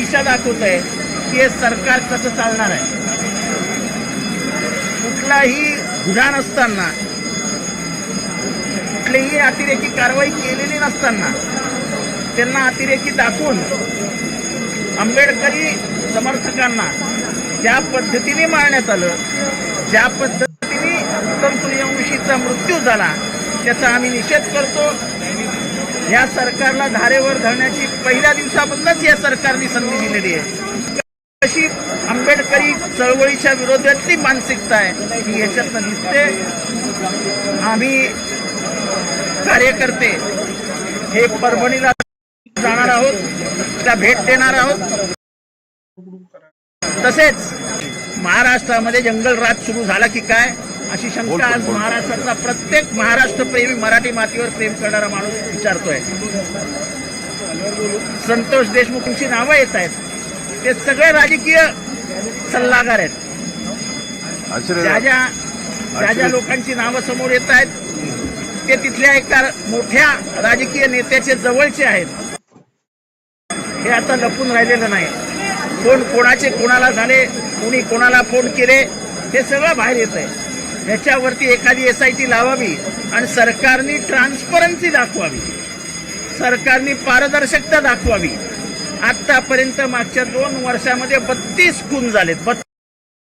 दिशा दाखवत आहे की हे सरकार कसं चालणार आहे. कुठलाही गुन्हा नसताना कुठलीही अतिरेकी कारवाई केलेली नसताना त्यांना अतिरेकी दाखवून आंबेडकरी समर्थकांना ज्या पद्धतीने मारण्यात आलं ज्या पद्धतीने उत्तम सूर्यवंशीचा मृत्यू झाला त्याचा आम्ही निषेध करतो. या सरकारला धारेवर धरण्याची पहिल्या दिवसापासूनच या सरकारने संधी दिलेली आहे. अशी आंबेडकरी चळवळीच्या विरोधातली मानसिकता आहे ही याच्यातनं दिसते. आम्ही कार्यकर्ते हे परभणीला जाणार आहोत त्या भेट देणार आहोत. तसेच महाराष्ट्रामध्ये जंगल राज सुरू झाला की काय? अशी शंका आज महाराष्ट्रातला प्रत्येक महाराष्ट्र प्रेमी मराठी मातीवर प्रेम करणारा माणूस विचारतोय. संतोष देशमुखांची नावं येत आहेत. ते सगळे राजकीय सल्लागार आहेत. ज्या ज्या ज्या ज्या लोकांची नावं समोर येत आहेत ते तिथल्या एका मोठ्या राजकीय नेत्याचे जवळचे आहेत. हे आता लपून राहिलेलं नाही. कोण कोणाचे कोणाला झाले कोणी कोणाला फोन केले हे सगळं बाहेर येत आहे ह्याच्यावरती एखादी एस आय टी लावावी आणि सरकारने ट्रान्सपरन्सी दाखवावी. सरकारने पारदर्शकता दाखवावी. आतापर्यंत मागच्या दोन वर्षामध्ये बत्तीस खून झालेत. बत्तीस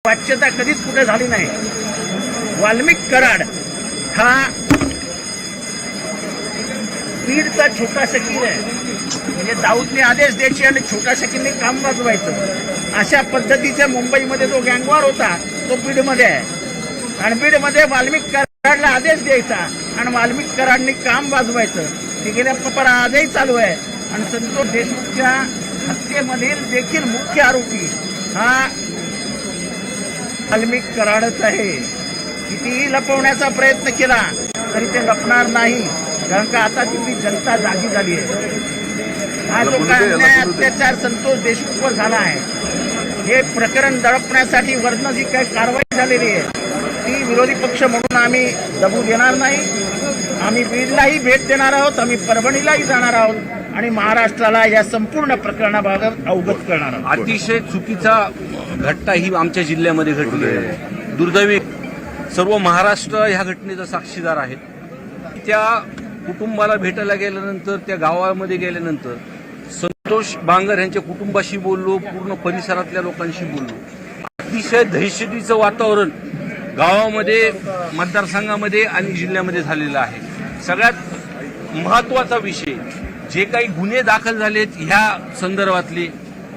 वाच्यता कधीच कुठे झाली नाही. वाल्मिक कराड हा बीडचा छोटा शकीर आहे. म्हणजे दाऊदने आदेश द्यायचे आणि छोटा शकीरने काम वाजवायचं अशा पद्धतीच्या मुंबईमध्ये जो गँगवार होता तो बीडमध्ये आहे. आणि बीडमध्ये वाल्मिक कराडला आदेश द्यायचा आणि वाल्मिक कराडने काम वाजवायचं. हे गेल्या परा आजही चालू आहे. आणि संतोष देशमुखच्या हत्येमधील देखील मुख्य आरोपी हा वाल्मिक कराडच आहे. कितीही लपवण्याचा प्रयत्न केला तरी ते लपणार नाही. कारण का आता तिथली जनता जागी झाली आहे. हा जो काय अन्याय अत्याचार संतोष देशमुखवर झाला आहे हे प्रकरण दडपण्यासाठी वरनं जी काही कारवाई झालेली आहे ती विरोधी पक्ष म्हणून आम्ही दबू देणार नाही. आम्ही बीडलाही भेट देणार आहोत आम्ही परभणीलाही जाणार आहोत आणि महाराष्ट्राला या संपूर्ण प्रकरणाबाबत अवगत करणार आहोत. अतिशय चुकीचा घटना ही आमच्या जिल्ह्यामध्ये घडली आहे. दुर्दैवी सर्व महाराष्ट्र ह्या घटनेचा साक्षीदार आहेत त्या कुटुंबाला भेटायला गेल्यानंतर त्या गावामध्ये गेल्यानंतर संतोष बांगर यांच्या कुटुंबाशी बोललो पूर्ण परिसरातल्या लोकांशी बोललो. अतिशय दहशतीचं वातावरण गावामध्ये मतदारसंघामध्ये आणि जिल्ह्यामध्ये झालेलं आहे. सगळ्यात महत्त्वाचा विषय जे काही गुन्हे दाखल झालेत ह्या संदर्भातले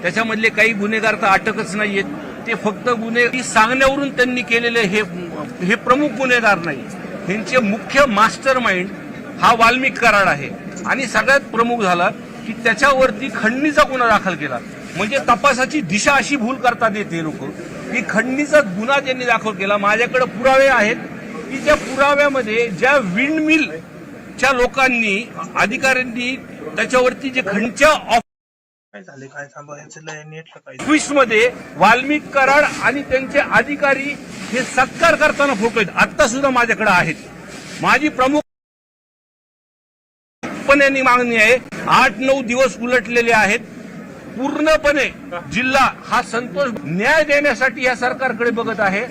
त्याच्यामधले काही गुन्हेगार तर अटकच नाहीयेत. ते फक्त गुन्हे सांगण्यावरून त्यांनी केलेले हे हे प्रमुख गुन्हेगार नाही. ह्यांचे मुख्य मास्टर माइंड हा वाल्मिक कराड आहे. आणि सगळ्यात प्रमुख झाला की त्याच्यावरती खंडणीचा गुन्हा दाखल केला. म्हणजे तपासाची दिशा अशी भूल करतात येते लोक. की खंडणीचा गुन्हा त्यांनी दाखल केला माझ्याकडे पुरावे आहेत. की त्या पुराव्यामध्ये ज्या विंड मिलच्या लोकांनी अधिकाऱ्यांनी त्याच्यावरती जे खंडच्या ऑफिसमध्ये वाल्मिक कराड आणि त्यांचे अधिकारी हे सत्कार करताना फोटो आहेत. आता सुद्धा माझ्याकडे आहेत. माझी प्रमुख पणे मागणी आहे आठ नऊ दिवस उलटलेले आहेत. पूर्णपणे जिल्हा हा संतोष न्याय देण्यासाठी या सरकारकडे बघत आहे.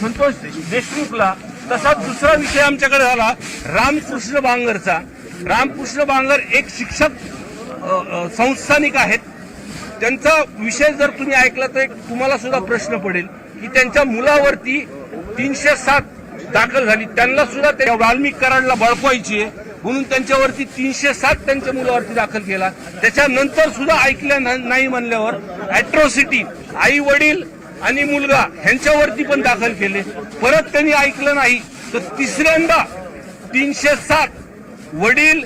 संतोष देशमुखला तसाच दुसरा विषय आमच्याकडे झाला रामकृष्ण बांगरचा. रामकृष्ण बांगर एक शिक्षक संस्थानिक आहेत. त्यांचा विषय जर तुम्ही ऐकला तर एक तुम्हाला सुद्धा प्रश्न पडेल की त्यांच्या मुलावरती तीनशे सात दाखल झाली. त्यांना सुद्धा त्या वाल्मिक कराडला बळकवायची आहे. म्हणून त्यांच्यावरती तीनशे सात त्यांच्या मुलावरती दाखल केला. त्याच्यानंतर सुद्धा ऐकल्या नाही म्हणल्यावर अॅट्रॉसिटी आई वडील आणि मुलगा ह्यांच्यावरती पण दाखल केले. परत त्यांनी ऐकलं नाही तर तिसऱ्यांदा तीनशे सात वडील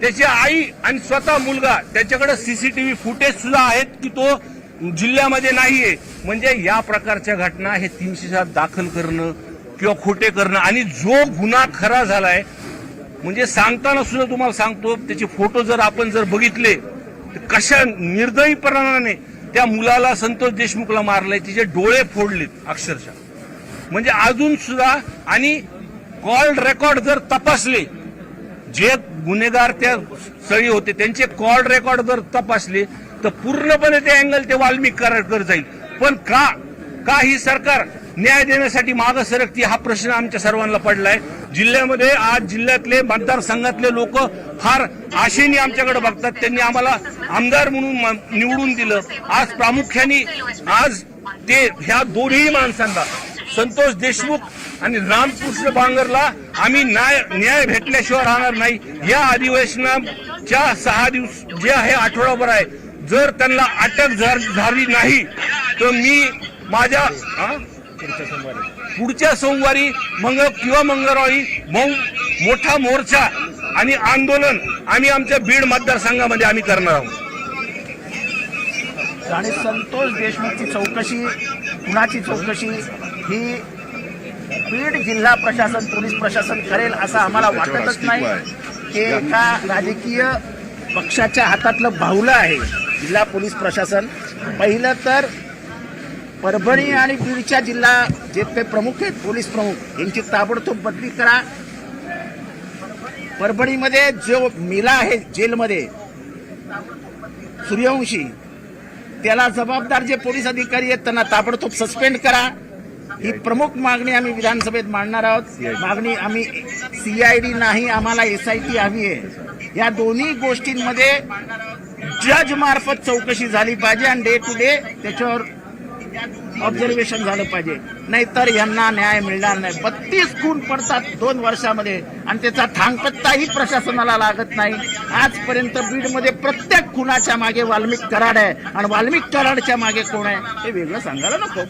त्याची आई आणि स्वतः मुलगा त्याच्याकडे सीसीटीव्ही फुटेज सुद्धा आहेत की तो जिल्ह्यामध्ये नाहीये. म्हणजे या प्रकारच्या घटना हे तीनशे सात दाखल करणं किंवा खोटे करणं आणि जो गुन्हा खरा झालाय म्हणजे सांगताना सुद्धा तुम्हाला सांगतो त्याचे फोटो जर आपण जर बघितले तर कशा निर्दयीपणाने त्या मुलाला संतोष देशमुखला मारलाय तिचे डोळे फोडलेत अक्षरशः. म्हणजे अजून सुद्धा आणि कॉल रेकॉर्ड जर तपासले जे गुन्हेगार त्या स्थळी होते त्यांचे कॉल रेकॉर्ड जर तपासले तर पूर्णपणे ते अँगल ते वाल्मिक कर जाईल. पण का का ही सरकार न्याय देण्यासाठी मागं सरकती हा प्रश्न आमच्या सर्वांना पडलाय. जिल्ह्यामध्ये आज जिल्ह्यातले मतदारसंघातले लोक फार आशेने आमच्याकडे बघतात. त्यांनी आम्हाला आमदार म्हणून निवडून दिलं. आज प्रामुख्याने आज ते ह्या दोन्ही माणसांना संतोष देशमुख आणि रामकृष्ण बांगरला आम्ही न्याय न्याय भेटल्याशिवाय राहणार नाही. या अधिवेशनाच्या सहा दिवस जे आहे आठवडाभर आहे. जर त्यांना अटक झा- झाली नाही तर मी माझ्या पुढच्या सोमवारी. मंग किंवा मंगळवारी मौ मोठा मोर्चा आणि आंदोलन आम्ही आमच्या बीड मतदारसंघामध्ये आम्ही करणार आहोत. आणि संतोष देशमुखची चौकशी कुणाची चौकशी ही बीड जिल्हा प्रशासन पोलीस प्रशासन करेल असं आम्हाला वाटतच नाही ते एका राजकीय पक्षाच्या हातातलं बाहुलं आहे जिल्हा पोलीस प्रशासन. पहिलं तर परभणी आणि बीडच्या जिल्हा जे ते प्रमुख आहेत पोलीस प्रमुख यांची ताबडतोब बदली करा. परभणीमध्ये जो मिला आहे जेलमध्ये सूर्यवंशी त्याला जबाबदार जे पोलीस अधिकारी आहेत त्यांना ताबडतोब सस्पेंड करा. ही प्रमुख मागणी आम्ही विधानसभेत मांडणार आहोत. मागणी आम्ही सीआयडी नाही आम्हाला एसआयटी हवी आहे. या दोन्ही गोष्टींमध्ये जज मार्फत चौकशी झाली पाहिजे आणि डे टू डे त्याच्यावर ऑब्झर्वेशन झालं पाहिजे. नाहीतर यांना न्याय मिळणार नाही. बत्तीस खून पडतात दोन वर्षामध्ये. आणि त्याचा थांगपत्ताही प्रशासनाला लागत नाही. आजपर्यंत बीडमध्ये प्रत्येक खुनाच्या मागे वाल्मिक कराड आहे. आणि वाल्मिक कराडच्या मागे कोण आहे? हे वेगळं सांगायला नको.